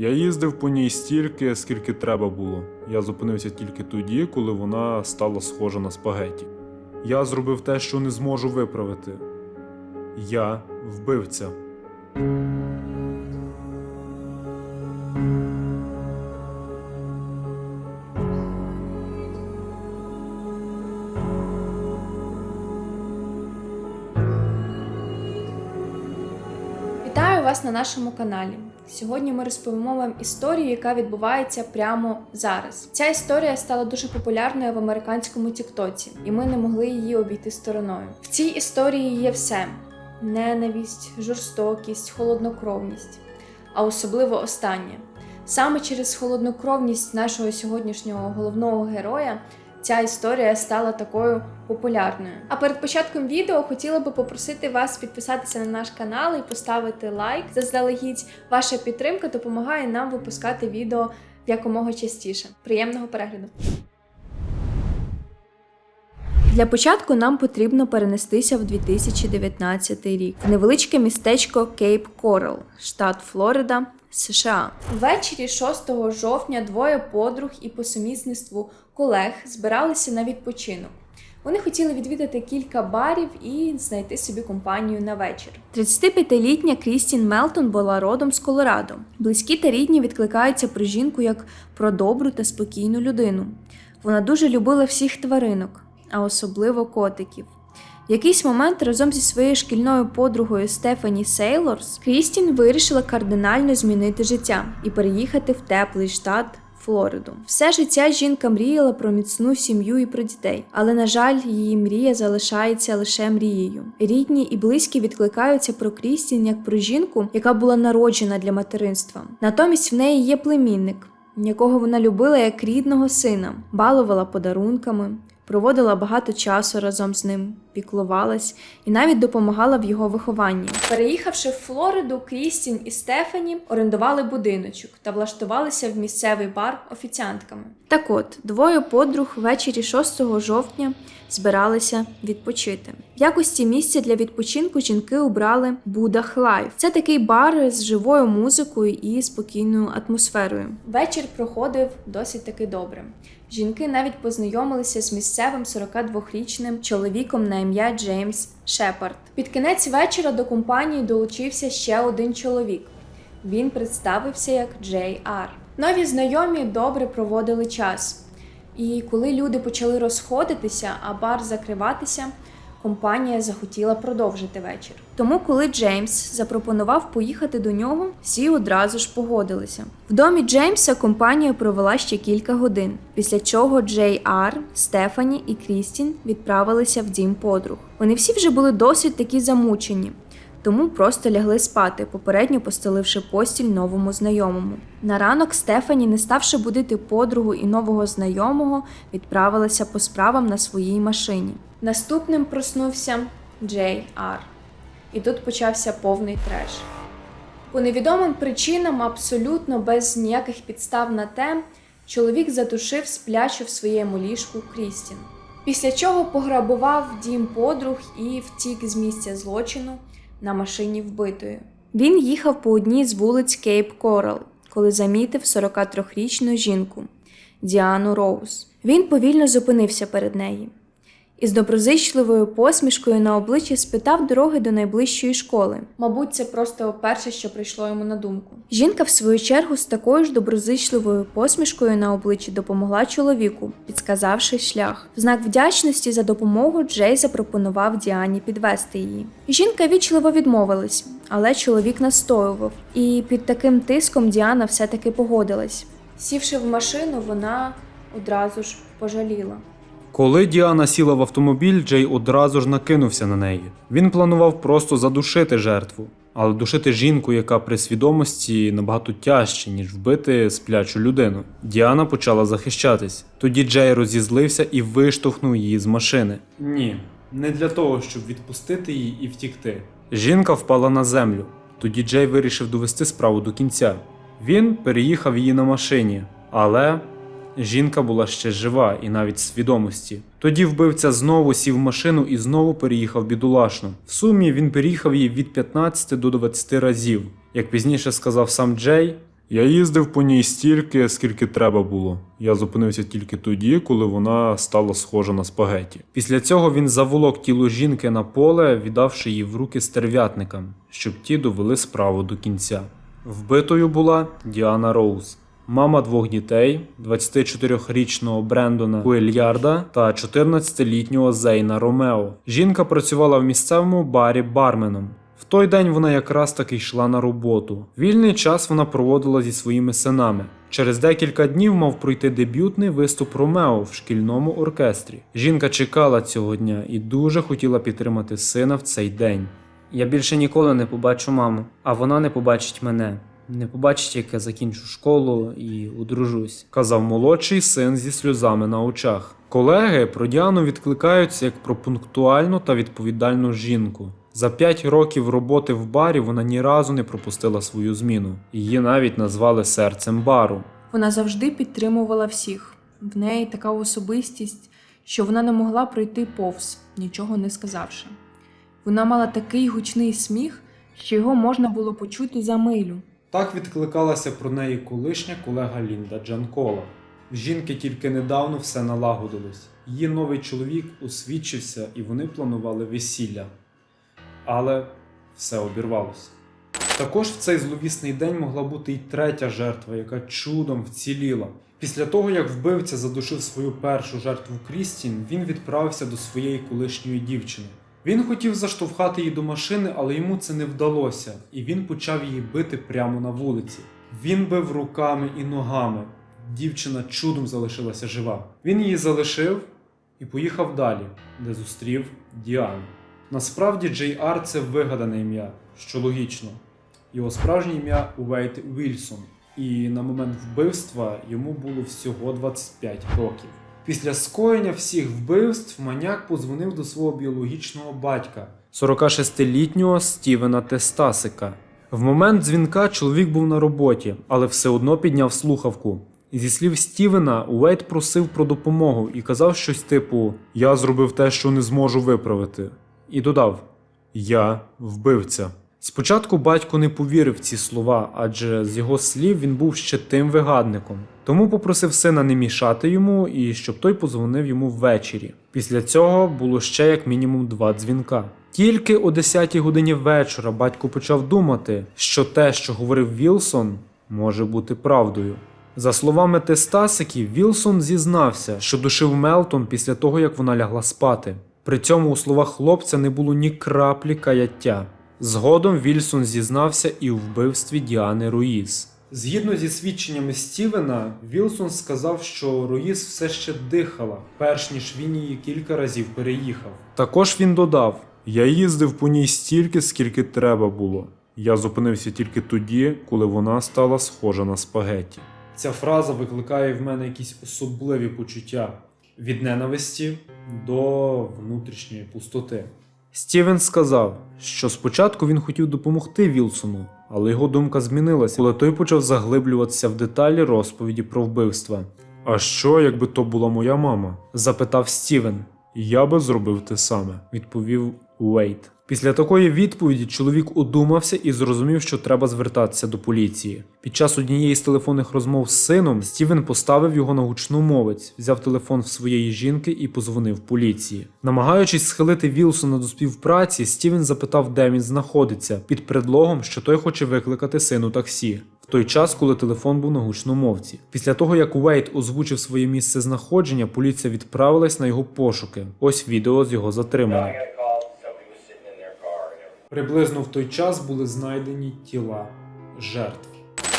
Я їздив по ній стільки, скільки треба було. Я зупинився тільки тоді, коли вона стала схожа на спагеті. Я зробив те, що не зможу виправити. Я вбивця. Вітаю вас на нашому каналі. Сьогодні ми розповімо вам історію, яка відбувається прямо зараз. Ця історія стала дуже популярною в американському Тіктоці, і ми не могли її обійти стороною. В цій історії є все: ненависть, жорстокість, холоднокровність, а особливо останнє. Саме через холоднокровність нашого сьогоднішнього головного героя ця історія стала такою популярною. А перед початком відео хотіла би попросити вас підписатися на наш канал і поставити лайк. Заздалегідь ваша підтримка допомагає нам випускати відео якомога частіше. Приємного перегляду! Для початку нам потрібно перенестися в 2019 рік в невеличке містечко Кейп Корал, штат Флорида, США. Ввечері 6 жовтня двоє подруг і по сумісництву колег збиралися на відпочинок. Вони хотіли відвідати кілька барів і знайти собі компанію на вечір. 35-літня Крістін Мелтон була родом з Колорадо. Близькі та рідні відкликаються про жінку як про добру та спокійну людину. Вона дуже любила всіх тваринок, а особливо котиків. В якийсь момент разом зі своєю шкільною подругою Стефані Сейлорс Крістін вирішила кардинально змінити життя і переїхати в теплий штат Флориду. Все життя жінка мріяла про міцну сім'ю і про дітей, але на жаль, її мрія залишається лише мрією. Рідні і близькі відкликаються про Крістін як про жінку, яка була народжена для материнства. Натомість в неї є племінник, якого вона любила як рідного сина, балувала подарунками, проводила багато часу разом з ним, піклувалась і навіть допомагала в його вихованні. Переїхавши в Флориду, Крістін і Стефані орендували будиночок та влаштувалися в місцевий бар офіціантками. Так от, двоє подруг ввечері 6 жовтня збиралися відпочити. В якості місця для відпочинку жінки обрали Будах Лайф. Це такий бар з живою музикою і спокійною атмосферою. Вечір проходив досить таки добре. Жінки навіть познайомилися з місцевим 42-річним чоловіком на ім'я Джеймс Шепард. Під кінець вечора до компанії долучився ще один чоловік. Він представився як Джей Ар. Нові знайомі добре проводили час. І коли люди почали розходитися, а бар закриватися, компанія захотіла продовжити вечір. Тому, коли Джеймс запропонував поїхати до нього, всі одразу ж погодилися. В домі Джеймса компанія провела ще кілька годин, після чого Джей Ар, Стефані і Крістін відправилися в дім подруг. Вони всі вже були досить такі замучені. Тому просто лягли спати, попередньо постеливши постіль новому знайомому. На ранок Стефані, не ставши будити подругу і нового знайомого, відправилася по справам на своїй машині. Наступним проснувся Джей Ар. І тут почався повний треш. По невідомим причинам, абсолютно без ніяких підстав на те, чоловік задушив сплячу в своєму ліжку Крістін. Після чого пограбував дім подруг і втік з місця злочину на машині вбитої. Він їхав по одній з вулиць Кейп Корал, коли замітив 43-річну жінку Діану Роуз. Він повільно зупинився перед нею і з доброзичливою посмішкою на обличчі спитав дороги до найближчої школи. Мабуть, це просто перше, що прийшло йому на думку. Жінка, в свою чергу, з такою ж доброзичливою посмішкою на обличчі допомогла чоловіку, підсказавши шлях. В знак вдячності за допомогу Джей запропонував Діані підвести її. Жінка вічливо відмовилась, але чоловік настоював, і під таким тиском Діана все-таки погодилась. Сівши в машину, вона одразу ж пожаліла. Коли Діана сіла в автомобіль, Джей одразу ж накинувся на неї. Він планував просто задушити жертву, але душити жінку, яка при свідомості набагато тяжче, ніж вбити сплячу людину. Діана почала захищатись. Тоді Джей розізлився і виштовхнув її з машини. Ні, не для того, щоб відпустити її і втікти. Жінка впала на землю. Тоді Джей вирішив довести справу до кінця. Він переїхав її на машині, але Жінка була ще жива і навіть свідомості. Тоді вбивця знову сів в машину і знову переїхав бідолашну. В сумі він переїхав її від 15 до 20 разів. Як пізніше сказав сам Джей, Я їздив по ній стільки, скільки треба було. Я зупинився тільки тоді, коли вона стала схожа на спагеті. Після цього він заволок тіло жінки на поле, віддавши її в руки стерв'ятникам, щоб ті довели справу до кінця. Вбитою була Діана Роуз. Мама двох дітей, 24-річного Брендона Куельярда та 14-літнього Зейна Ромео. Жінка працювала в місцевому барі барменом. В той день вона якраз таки йшла на роботу. Вільний час вона проводила зі своїми синами. Через декілька днів мав пройти дебютний виступ Ромео в шкільному оркестрі. Жінка чекала цього дня і дуже хотіла підтримати сина в цей день. Я більше ніколи не побачу маму, а вона не побачить мене. Не побачить, як я закінчу школу і одружусь, казав молодший син зі сльозами на очах. Колеги про Діану відкликаються як про пунктуальну та відповідальну жінку. За п'ять років роботи в барі вона ні разу не пропустила свою зміну. Її навіть назвали серцем бару. Вона завжди підтримувала всіх. В неї така особистість, що вона не могла пройти повз, нічого не сказавши. Вона мала такий гучний сміх, що його можна було почути за милю. Так відкликалася про неї колишня колега Лінда Джанкола. В жінки тільки недавно все налагодилось. Її новий чоловік освідчився і вони планували весілля. Але все обірвалося. Також в цей зловісний день могла бути й третя жертва, яка чудом вціліла. Після того, як вбивця задушив свою першу жертву Крістін, він відправився до своєї колишньої дівчини. Він хотів заштовхати її до машини, але йому це не вдалося, і він почав її бити прямо на вулиці. Він бив руками і ногами. Дівчина чудом залишилася жива. Він її залишив і поїхав далі, де зустрів Діану. Насправді Джей Ар це вигадане ім'я, що логічно. Його справжнє ім'я Уейт Вільсон, і на момент вбивства йому було всього 25 років. Після скоєння всіх вбивств маняк позвонив до свого біологічного батька, 46-літнього Стівена Тестасика. В момент дзвінка чоловік був на роботі, але все одно підняв слухавку. Зі слів Стівена, Уейт просив про допомогу і казав щось типу: Я зробив те, що не зможу виправити. І додав: Я вбивця. Спочатку батько не повірив ці слова, адже з його слів він був ще тим вигадником. Тому попросив сина не мішати йому і щоб той позвонив йому ввечері. Після цього було ще як мінімум два дзвінка. Тільки о 10 годині вечора батько почав думати, що те, що говорив Вілсон, може бути правдою. За словами Тестасики, Вілсон зізнався, що душив Мелтон після того, як вона лягла спати. При цьому у словах хлопця не було ні краплі каяття. Згодом Вільсон зізнався і у вбивстві Діани Руїз. Згідно зі свідченнями Стівена, Вілсон сказав, що Руїз все ще дихала, перш ніж він її кілька разів переїхав. Також він додав: Я їздив по ній стільки, скільки треба було. Я зупинився тільки тоді, коли вона стала схожа на спагетті. Ця фраза викликає в мене якісь особливі почуття від ненависті до внутрішньої пустоти. Стівен сказав, що спочатку він хотів допомогти Вілсону, але його думка змінилася, коли той почав заглиблюватися в деталі розповіді про вбивства. А що, якби то була моя мама? запитав Стівен. Я би зробив те саме, відповів Уейт. Після такої відповіді чоловік удумався і зрозумів, що треба звертатися до поліції. Під час однієї з телефонних розмов з сином Стівен поставив його на гучну мовець, взяв телефон в своєї жінки і позвонив поліції. Намагаючись схилити Вілсона до співпраці, Стівен запитав, де він знаходиться, під предлогом, що той хоче викликати сину таксі. Той час, коли телефон був на гучномовці. Після того, як Уейт озвучив своє місце знаходження, поліція відправилась на його пошуки. Ось відео з його затримання. Приблизно в той час були знайдені тіла жертв.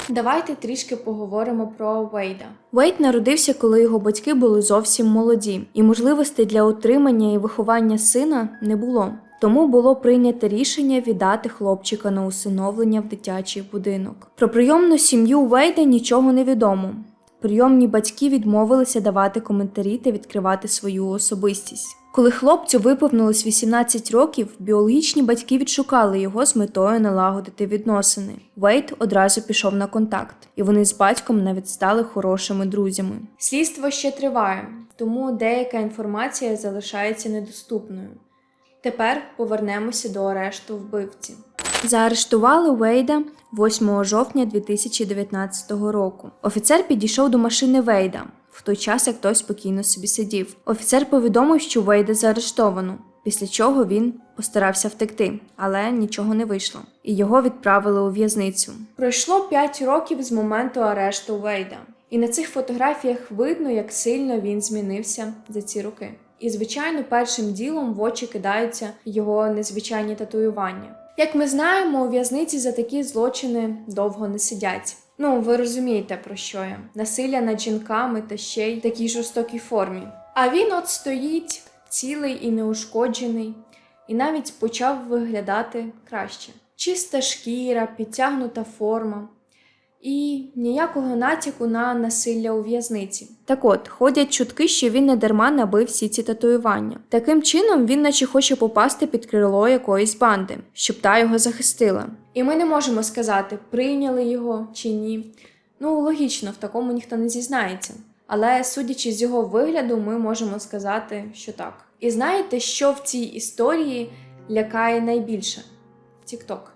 Давайте трішки поговоримо про Вейда. Вейд народився, коли його батьки були зовсім молоді, і можливостей для утримання і виховання сина не було. Тому було прийнято рішення віддати хлопчика на усиновлення в дитячий будинок. Про прийомну сім'ю Вейда нічого не відомо. Прийомні батьки відмовилися давати коментарі та відкривати свою особистість. Коли хлопцю виповнилось 18 років, біологічні батьки відшукали його з метою налагодити відносини. Вейт одразу пішов на контакт, і вони з батьком навіть стали хорошими друзями. Слідство ще триває, тому деяка інформація залишається недоступною. Тепер повернемося до арешту вбивці. Заарештували Вейда 8 жовтня 2019 року. Офіцер підійшов до машини Вейда в той час, як той спокійно собі сидів. Офіцер повідомив, що Вейда заарештовано. Після чого він постарався втекти, але нічого не вийшло, і його відправили у в'язницю. Пройшло 5 років з моменту арешту Вейда, і на цих фотографіях видно, як сильно він змінився за ці роки. І, звичайно, першим ділом в очі кидаються його незвичайні татуювання. Як ми знаємо, у в'язниці за такі злочини довго не сидять. Ну, ви розумієте про що я? Насилля над жінками та ще й в такій жорстокій формі. А він от стоїть цілий і неушкоджений, і навіть почав виглядати краще. Чиста шкіра, підтягнута форма і ніякого натяку на насилля у в'язниці. Так от, ходять чутки, що він не дарма набив всі ці татуювання. Таким чином, він наче хоче попасти під крило якоїсь банди, щоб та його захистила. І ми не можемо сказати, прийняли його чи ні. Ну, логічно, в такому ніхто не зізнається. Але судячи з його вигляду, ми можемо сказати, що так. І знаєте, що в цій історії лякає найбільше? Тікток.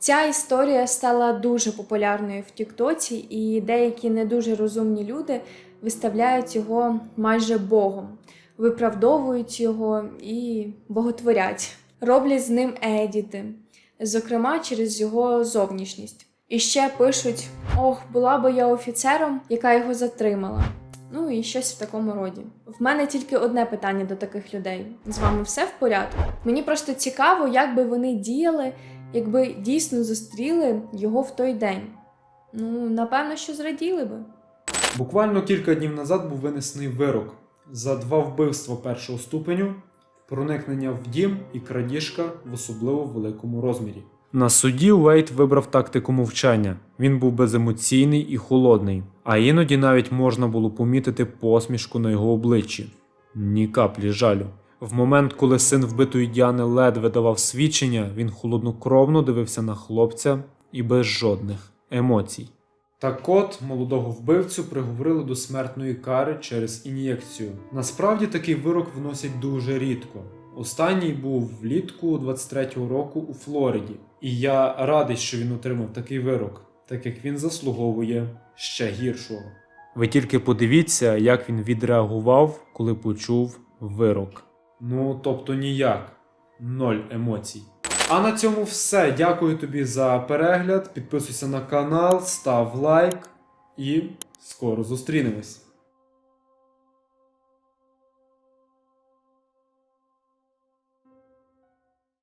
Ця історія стала дуже популярною в Тіктоці, і деякі не дуже розумні люди виставляють його майже Богом, виправдовують його і боготворять, роблять з ним едіти, зокрема через його зовнішність. І ще пишуть: Ох, була би я офіцером, яка його затримала. Ну і щось в такому роді. В мене тільки одне питання до таких людей: з вами все в порядку? Мені просто цікаво, як би вони діяли, якби дійсно зустріли його в той день. Ну, напевно, що зраділи би. Буквально кілька днів назад був винесений вирок за два вбивства першого ступеню, проникнення в дім і крадіжка в особливо великому розмірі. На суді Уейт вибрав тактику мовчання. Він був беземоційний і холодний, а іноді навіть можна було помітити посмішку на його обличчі. Ні каплі жалю. В момент, коли син вбитої Діани ледве давав свідчення, він холоднокровно дивився на хлопця і без жодних емоцій. Так от молодого вбивцю приговорили до смертної кари через ін'єкцію. Насправді такий вирок вносять дуже рідко. Останній був влітку 23-го року у Флориді, і я радий, що він отримав такий вирок, так як він заслуговує ще гіршого. Ви тільки подивіться, як він відреагував, коли почув вирок. Ну, тобто ніяк, ноль емоцій. А на цьому все. Дякую тобі за перегляд. Підписуйся на канал, став лайк і скоро зустрінемось.